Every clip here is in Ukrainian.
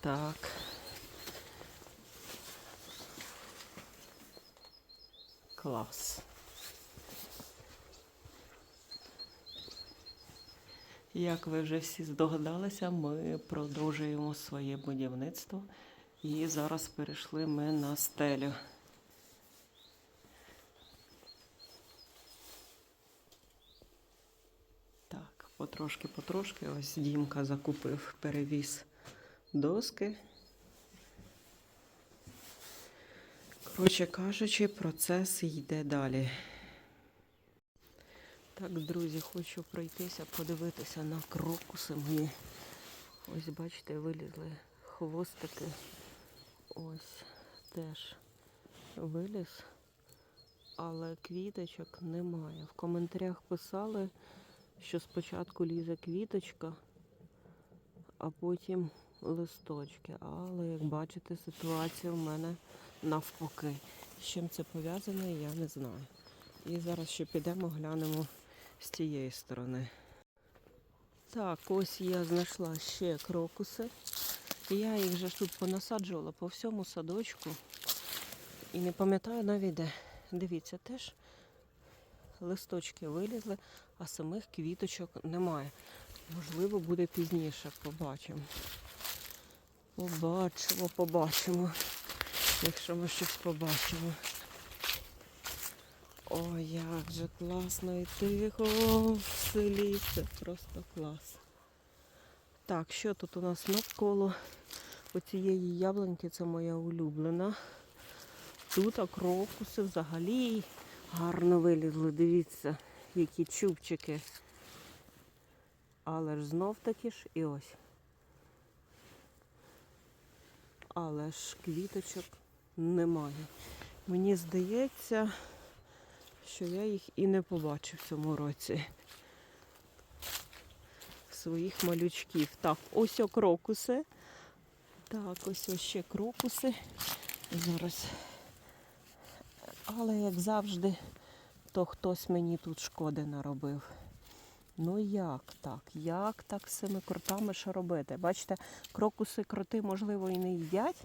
так. Клас. Як ви вже всі здогадалися, ми продовжуємо своє будівництво. І зараз перейшли ми на стелю. Так, потрошки-потрошки. Ось Дімка закупив, перевіз доски. Коротше кажучи, процес йде далі. Так, друзі, хочу пройтися, подивитися на крокуси мої. Ось, бачите, вилізли хвостики. Ось теж виліз, але квіточок немає. В коментарях писали, що спочатку лізе квіточка, а потім листочки. Але, як бачите, ситуація в мене навпаки. З чим це пов'язано, я не знаю. І зараз ще підемо, глянемо з тієї сторони. Так, ось я знайшла ще крокуси. Я їх же ж тут понасаджувала по всьому садочку. І не пам'ятаю навіть де. Дивіться, теж листочки вилізли, а самих квіточок немає. Можливо, буде пізніше. Побачимо. Побачимо, побачимо. Якщо ми щось побачимо. Ой, як же класно і тихо в селі. Це просто клас. Так, що тут у нас навколо оцієї яблуньки, це моя улюблена. Тут крокуси взагалі гарно вилізли. Дивіться, які чубчики. Але ж знов таки ж і ось. Але ж квіточок немає. Мені здається, що я їх і не побачу в цьому році. Своїх малючків. Так, ось о крокуси. Так, ось ось ще крокуси. Зараз. Але як завжди, то хтось мені тут шкоди наробив. Ну як так? Як так з цими кротами що робити? Бачите, крокуси кроти, можливо, і не їдять,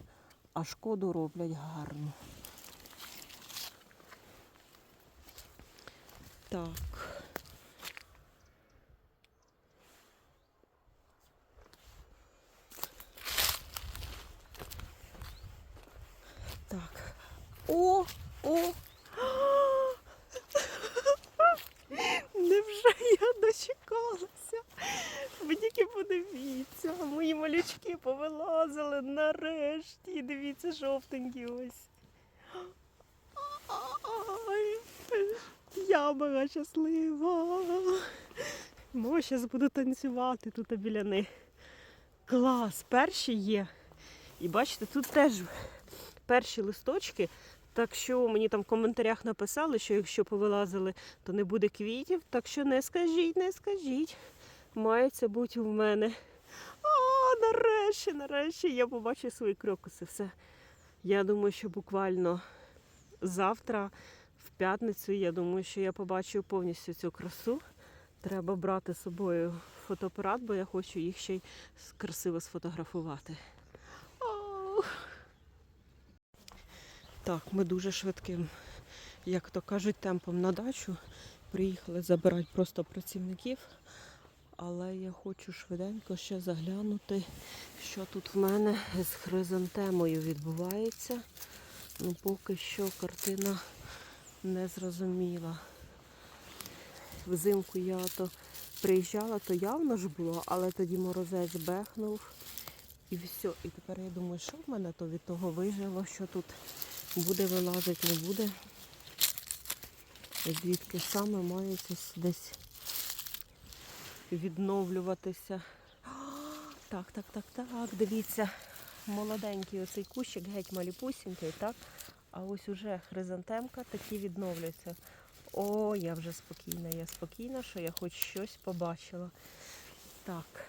а шкоду роблять гарно. Так. О, о! Невже я дочекалася? Ви тільки подивіться, мої малючки повилазили нарешті. Дивіться, жовтенькі ось. Я була щаслива. Мо, зараз буду танцювати тут біля них. Клас, перші є. І бачите, тут теж перші листочки. Так що мені там в коментарях написали, що якщо повилазили, то не буде квітів. Так що не скажіть, не скажіть. Має це бути в мене. Нарешті, нарешті я побачу свої крокуси. Все. Я думаю, що буквально завтра, в п'ятницю, я думаю, що я побачу повністю цю красу. Треба брати з собою фотоапарат, бо я хочу їх ще й красиво сфотографувати. Так, ми дуже швидким, як то кажуть, темпом на дачу. Приїхали забирати просто працівників. Але я хочу швиденько ще заглянути, що тут в мене з хризантемою відбувається. Ну, поки що картина не зрозуміла. Взимку я то приїжджала, то явно ж було, але тоді морозець бехнув. І все. І тепер я думаю, що в мене то від того вижило, що тут буде вилазити, не буде. Звідки саме має щось десь відновлюватися. Так, так, так, так, дивіться. Молоденький оцей кущик, геть маліпусінький, так? А ось уже хризантемка такі відновлюється. О, я вже спокійна, я спокійна, що я хоч щось побачила. Так.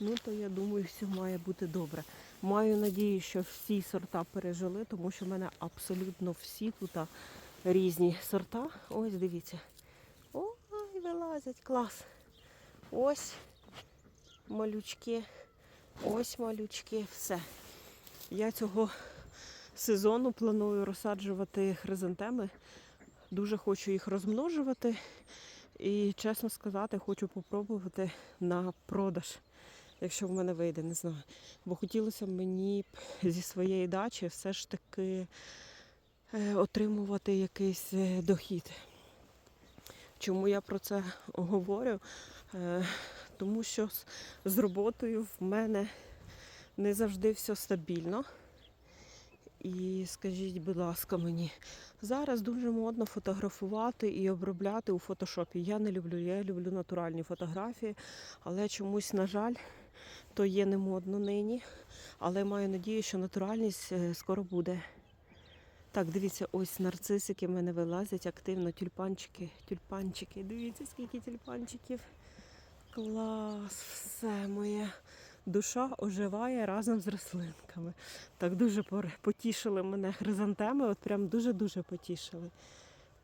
Ну, то я думаю, все має бути добре. Маю надію, що всі сорта пережили, тому що в мене абсолютно всі тут різні сорта. Ось дивіться. Вилазять, клас. Ось малючки Ось малючки, все. Я цього сезону планую розсаджувати хризантеми. Дуже хочу їх розмножувати. І, чесно сказати, хочу попробувати на продаж, якщо в мене вийде, не знаю. Бо хотілося б мені зі своєї дачі все ж таки е, отримувати якийсь е, дохід. Чому я про це говорю? Е, Тому що з- роботою в мене не завжди все стабільно. І скажіть, будь ласка, мені, зараз дуже модно фотографувати і обробляти у фотошопі. Я не люблю, я люблю натуральні фотографії, але чомусь, на жаль, то є не модно нині. Але маю надію, що натуральність е, скоро буде. Так, дивіться, ось нарцисики в мене вилазять активно, тюльпанчики, тюльпанчики. Дивіться, скільки тюльпанчиків. Клас, все моє. Душа оживає разом з рослинками. Так дуже потішили мене хризантеми, от прям дуже-дуже потішили.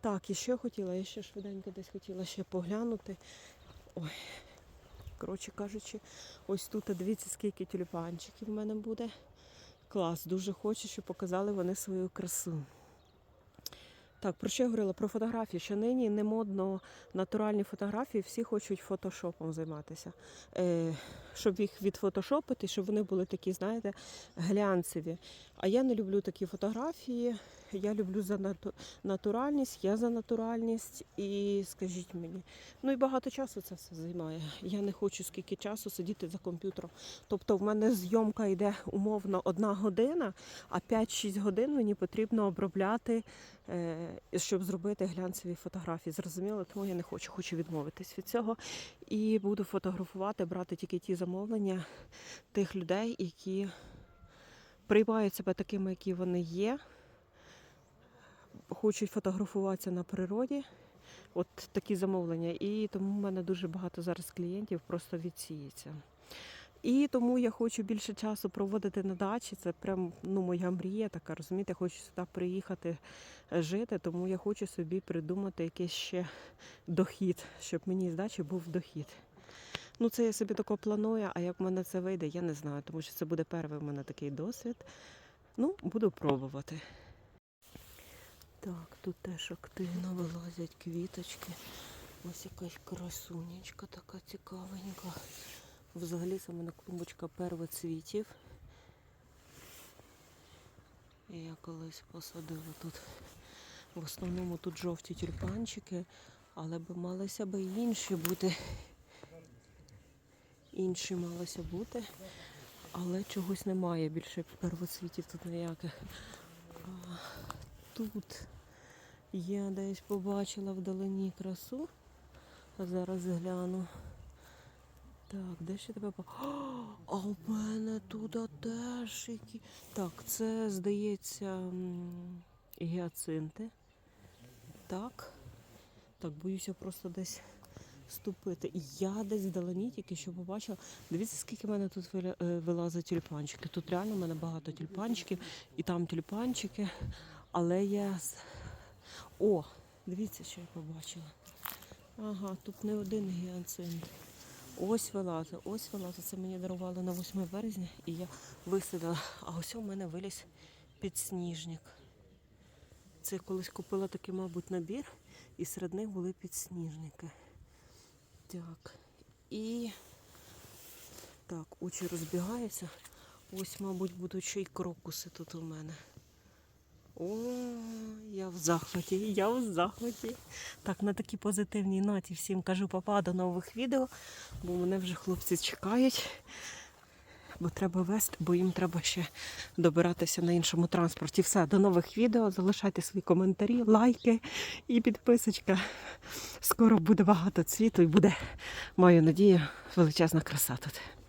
Так, і що хотіла? Я ще швиденько десь хотіла ще поглянути. Ой. Коротше кажучи, ось тут дивіться, скільки тюльпанчиків в мене буде. Клас, дуже хочу, щоб показали вони свою красу. Так, про що я говорила? Про фотографії. Що нині не модно натуральні фотографії, всі хочуть фотошопом займатися. Е, щоб їх відфотошопити, щоб вони були такі, знаєте, глянцеві. А я не люблю такі фотографії. Я люблю за нату- натуральність, я за натуральність і скажіть мені. Ну і багато часу це все займає. Я не хочу скільки часу сидіти за комп'ютером. Тобто в мене зйомка йде умовно одна година, а 5-6 годин мені потрібно обробляти, е, щоб зробити глянцеві фотографії. Зрозуміло, тому я не хочу, хочу відмовитись від цього. І буду фотографувати, брати тільки ті замовлення тих людей, які приймають себе такими, які вони є, хочуть фотографуватися на природі. От такі замовлення. І тому в мене дуже багато зараз клієнтів просто відсіється. І тому я хочу більше часу проводити на дачі. Це прям ну, моя мрія така, розумієте, хочу сюди приїхати е, жити, тому я хочу собі придумати якийсь ще дохід, щоб мені з дачі був дохід. Ну, це я собі тако планую, а як в мене це вийде, я не знаю, тому що це буде перший в мене такий досвід. Ну, буду пробувати. Так, тут теж активно вилазять квіточки. Ось якась красунечка така цікавенька. Взагалі в мене клумбочка первоцвітів. І я колись посадила тут. В основному тут жовті тюльпанчики, але б малися б інші бути. Інші малося бути, але чогось немає більше первоцвітів тут ніяких. Тут я десь побачила вдалині красу. Зараз гляну. Так, де ще тебе по. А в мене тут теж які. Так, це, здається, гіацинти. Так. Так, боюся просто десь ступити. Я десь вдалині тільки що побачила. Дивіться, скільки в мене тут е, вилазить тюльпанчики. Тут реально в мене багато тюльпанчиків, і там тюльпанчики. Але я. О, дивіться, що я побачила. Ага, тут не один гіацинт. Ось вилазить, ось вилазить. Це мені дарували на 8 березня і я висадила. А ось у мене виліз підсніжник. Це я колись купила такий, мабуть, набір, і серед них були підсніжники. Так. І так, очі розбігаються. Ось, мабуть, будуть ще й крокуси тут у мене. О, я в захваті, я в захваті. Так, на такій позитивній ноті всім кажу папа до нових відео, бо мене вже хлопці чекають. Бо треба вести, бо їм треба ще добиратися на іншому транспорті. Все, до нових відео. Залишайте свої коментарі, лайки і підписочка. Скоро буде багато цвіту і буде, маю надію, величезна краса тут.